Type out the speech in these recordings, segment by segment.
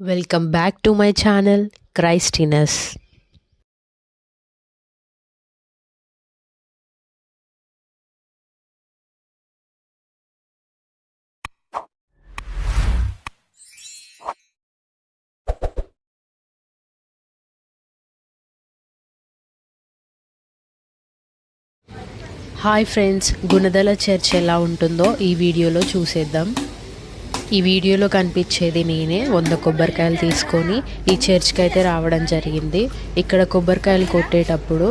Welcome back to my channel క్రైస్టినస్. Hi friends Gunadala church ఎలా ఉంటుందో ఈ వీడియోలో చూసేద్దాం. ఈ వీడియోలో కనిపించేది నేనే. వంద కొబ్బరికాయలు తీసుకొని ఈ చర్చ్కి అయితే రావడం జరిగింది. ఇక్కడ కొబ్బరికాయలు కొట్టేటప్పుడు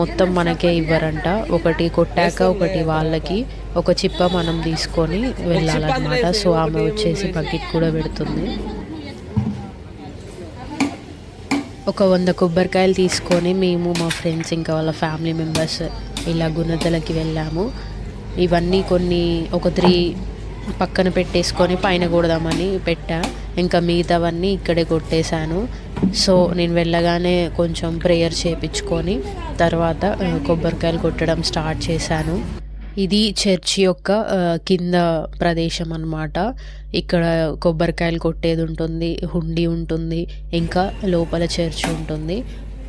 మొత్తం మనకే ఇవ్వరంట. ఒకటి కొట్టాక ఒకటి వాళ్ళకి ఒక చిప్ప మనం తీసుకొని వెళ్ళాలన్నమాట. సో ఆమె వచ్చేసి బకెట్ కూడా పెడుతుంది. ఒక వంద కొబ్బరికాయలు తీసుకొని మేము మా ఫ్రెండ్స్ ఇంకా వాళ్ళ ఫ్యామిలీ మెంబర్స్ ఇలా గుణతలకి వెళ్ళాము. ఇవన్నీ కొన్ని ఒక త్రీ పక్కన పెట్టేసుకొని పైన కొడదామని పెట్టా. ఇంకా మిగతావన్నీ ఇక్కడే కొట్టేశాను. సో నేను వెళ్ళగానే కొంచెం ప్రేయర్ చేపించుకొని తర్వాత కొబ్బరికాయలు కొట్టడం స్టార్ట్ చేశాను. ఇది చర్చి యొక్క కింద ప్రదేశం అన్నమాట. ఇక్కడ కొబ్బరికాయలు కొట్టేది ఉంటుంది హుండీ ఉంటుంది ఇంకా లోపల చర్చి ఉంటుంది.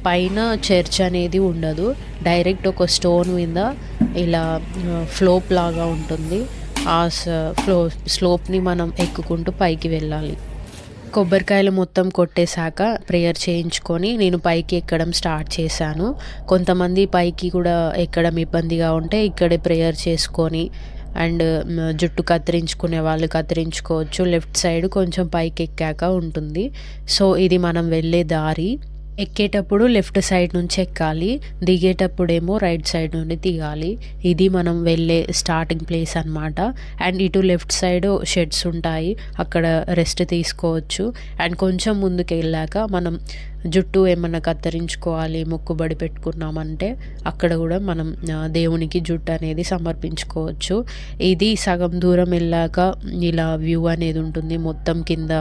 పైన చర్చ్ అనేది ఉండదు. డైరెక్ట్ ఒక స్టోన్ మీద ఇలా ఫ్లోప్ లాగా ఉంటుంది. ఆ స- ఫ్లో స్లోప్ని మనం ఎక్కుకుంటూ పైకి వెళ్ళాలి. కొబ్బరికాయలు మొత్తం కొట్టేశాక ప్రేయర్ చేయించుకొని నేను పైకి ఎక్కడం స్టార్ట్ చేశాను. కొంతమంది పైకి కూడా ఎక్కడం ఇబ్బందిగా ఉంటే ఇక్కడే ప్రేయర్ చేసుకొని అండ్ జుట్టు కత్తిరించుకునే వాళ్ళు కత్తిరించుకోవచ్చు. లెఫ్ట్ సైడ్ కొంచెం పైకి ఎక్కాక ఉంటుంది. సో ఇది మనం వెళ్ళే దారి. ఎక్కేటప్పుడు లెఫ్ట్ సైడ్ నుంచి ఎక్కాలి దిగేటప్పుడేమో రైట్ సైడ్ నుండి దిగాలి. ఇది మనం వెళ్ళే స్టార్టింగ్ ప్లేస్ అన్నమాట. అండ్ ఇటు లెఫ్ట్ సైడ్ షెడ్స్ ఉంటాయి అక్కడ రెస్ట్ తీసుకోవచ్చు. అండ్ కొంచెం ముందుకు వెళ్ళాక మనం జుట్టు ఏమన్నా కత్తిరించుకోవాలి మొక్కుబడి పెట్టుకున్నామంటే అక్కడ కూడా మనం దేవునికి జుట్టు అనేది సమర్పించుకోవచ్చు. ఇది సగం దూరం వెళ్ళాక ఇలా వ్యూ అనేది ఉంటుంది. మొత్తం కింద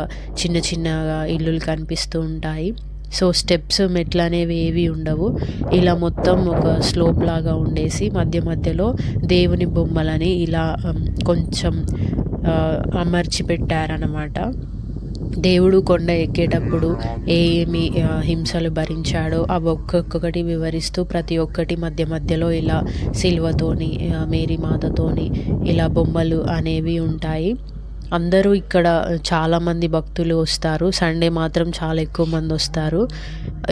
చిన్న చిన్నగా ఇల్లులు కనిపిస్తూ ఉంటాయి. సో స్టెప్స్ మెట్లు అనేవి ఏవి ఉండవు. ఇలా మొత్తం ఒక స్లోప్ లాగా ఉండేసి మధ్య మధ్యలో దేవుని బొమ్మలని ఇలా కొంచెం అమర్చి పెట్టారనమాట దేవుడు కొండ ఎక్కేటప్పుడు ఏమి హింసలు భరించాడో అవి ఒక్కొక్కటి వివరిస్తూ ప్రతి ఒక్కటి మధ్య మధ్యలో ఇలా సిల్వతోని మేరీ మాతతోని ఇలా బొమ్మలు అనేవి ఉంటాయి. అందరూ ఇక్కడ చాలామంది భక్తులు వస్తారు. సండే మాత్రం చాలా ఎక్కువ మంది వస్తారు.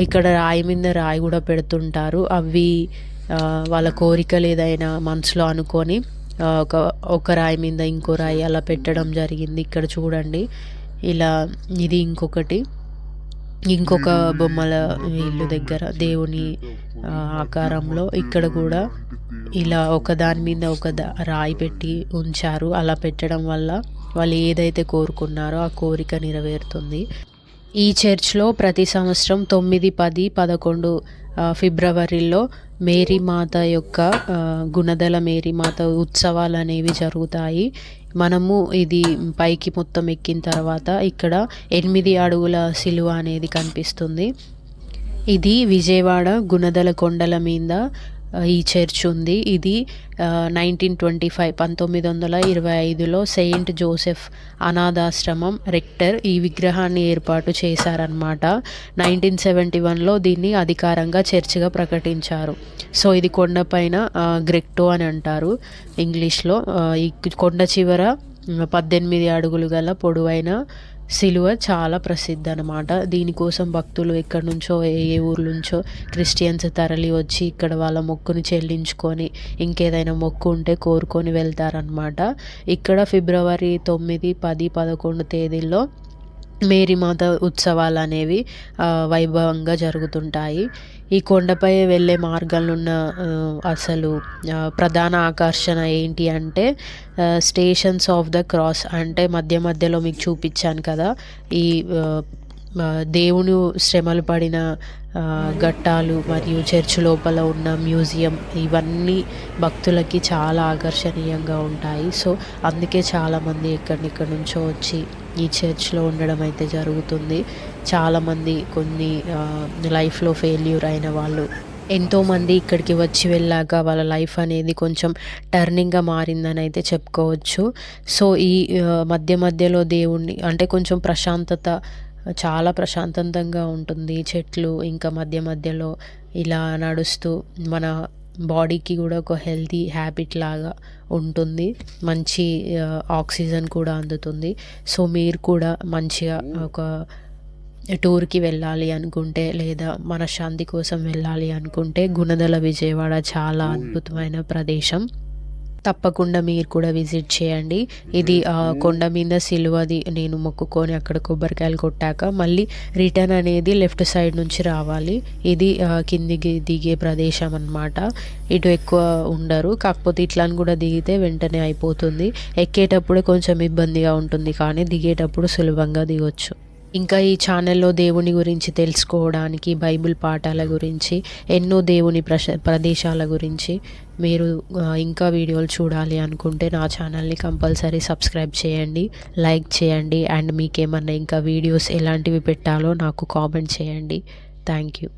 ఇక్కడ రాయి మీద రాయి కూడా పెడుతుంటారు. అవి వాళ్ళ కోరికలు ఏదైనా మనసులో అనుకొని ఒక ఒక రాయి మీద ఇంకో రాయి అలా పెట్టడం జరిగింది. ఇక్కడ చూడండి. ఇలా ఇది ఇంకొకటి. ఇంకొక బొమ్మల ఇల్లు దగ్గర దేవుని ఆకారంలో ఇక్కడ కూడా ఇలా ఒక దాని మీద ఒక రాయి పెట్టి ఉంచారు. అలా పెట్టడం వల్ల వాళ్ళు ఏదైతే కోరుకున్నారో ఆ కోరిక నెరవేరుతుంది. ఈ చర్చ్లో ప్రతి సంవత్సరం తొమ్మిది పది పదకొండు ఫిబ్రవరిలో మేరీ మాత యొక్క గుణదల మేరీమాత ఉత్సవాలు అనేవి జరుగుతాయి. మనము ఇది పైకి మొత్తం ఎక్కిన తర్వాత ఇక్కడ ఎనిమిది అడుగుల సిలువ అనేది కనిపిస్తుంది. ఇది విజయవాడ గుణదల కొండల మీద ఈ చర్చ్ ఉంది. ఇది నైన్టీన్ ట్వంటీ ఫైవ్ పంతొమ్మిది వందల ఇరవై ఐదులో సెయింట్ జోసెఫ్ అనాథాశ్రమం రెక్టర్ ఈ విగ్రహాన్ని ఏర్పాటు చేశారనమాట నైన్టీన్ సెవెంటీ వన్లో దీన్ని అధికారంగా చర్చిగా ప్రకటించారు. సో ఇది కొండపైన గ్రెక్టో అని అంటారు ఇంగ్లీష్లో. ఈ కొండ చివర పద్దెనిమిది అడుగులు గల పొడవైన సిలువ చాలా ప్రసిద్ధి అనమాట దీనికోసం భక్తులు ఎక్కడి నుంచో ఏ ఏ ఊర్ల నుంచో క్రిస్టియన్స్ తరలి వచ్చి ఇక్కడ వాళ్ళ మొక్కును చెల్లించుకొని ఇంకేదైనా మొక్కు ఉంటే కోరుకొని వెళ్తారనమాట ఇక్కడ ఫిబ్రవరి తొమ్మిది పది పదకొండు తేదీల్లో మేరీమాత ఉత్సవాలు అనేవి వైభవంగా జరుగుతుంటాయి. ఈ కొండపై వెళ్ళే మార్గంలో ఉన్న అసలు ప్రధాన ఆకర్షణ ఏంటి అంటే స్టేషన్స్ ఆఫ్ ద క్రాస్ అంటే మధ్య మధ్యలో మీకు చూపించాను కదా ఈ దేవుని శ్రమలు పడిన ఘట్టాలు మరియు చర్చ్ లోపల ఉన్న మ్యూజియం ఇవన్నీ భక్తులకి చాలా ఆకర్షణీయంగా ఉంటాయి. సో అందుకే చాలామంది ఎక్కడిక్కడి నుంచో వచ్చి ఈ చర్చ్లో ఉండడం అయితే జరుగుతుంది. చాలామంది కొన్ని లైఫ్లో ఫెయిల్యూర్ అయిన వాళ్ళు ఎంతోమంది ఇక్కడికి వచ్చి వెళ్ళాక వాళ్ళ లైఫ్ అనేది కొంచెం టర్నింగ్గా మారిందని అయితే చెప్పుకోవచ్చు. సో ఈ మధ్య మధ్యలో దేవుణ్ణి అంటే కొంచెం ప్రశాంతత చాలా ప్రశాంతంగా ఉంటుంది. చెట్లు ఇంకా మధ్య మధ్యలో ఇలా నడుస్తూ మన బాడీకి కూడా ఒక హెల్తీ హ్యాబిట్ లాగా ఉంటుంది. మంచి ఆక్సిజన్ కూడా అందుతుంది. సో మీరు కూడా మంచిగా ఒక టూర్కి వెళ్ళాలి అనుకుంటే లేదా మనశ్శాంతి కోసం వెళ్ళాలి అనుకుంటే గుణదల విజయవాడ చాలా అద్భుతమైన ప్రదేశం. తప్పకుండా మీరు కూడా విజిట్ చేయండి. ఇది ఆ, కొండ మీద సిలువది నేను మొక్కుకొని అక్కడ కొబ్బరికాయలు కొట్టాక మళ్ళీ రిటర్న్ అనేది లెఫ్ట్ సైడ్ నుంచి రావాలి. ఇది కిందికి దిగే ప్రదేశం అన్నమాట. ఇటు ఎక్కువ ఉండరు. కాకపోతే ఇట్లా కూడా దిగితే వెంటనే అయిపోతుంది. ఎక్కేటప్పుడే కొంచెం ఇబ్బందిగా ఉంటుంది కానీ దిగేటప్పుడు సులభంగా దిగొచ్చు. ఇంకా ఈ ఛానల్లో దేవుని గురించి తెలుసుకోవడానికి బైబిల్ పాఠాల గురించి ఎన్నో దేవుని ప్రశ ప్రదేశాల గురించి మీరు ఇంకా వీడియోలు చూడాలి అనుకుంటే నా ఛానల్ని కంపల్సరీ సబ్స్క్రైబ్ చేయండి లైక్ చేయండి అండ్ మీకేమన్నా ఇంకా వీడియోస్ ఎలాంటివి పెట్టాలో నాకు కామెంట్ చేయండి. Thank you.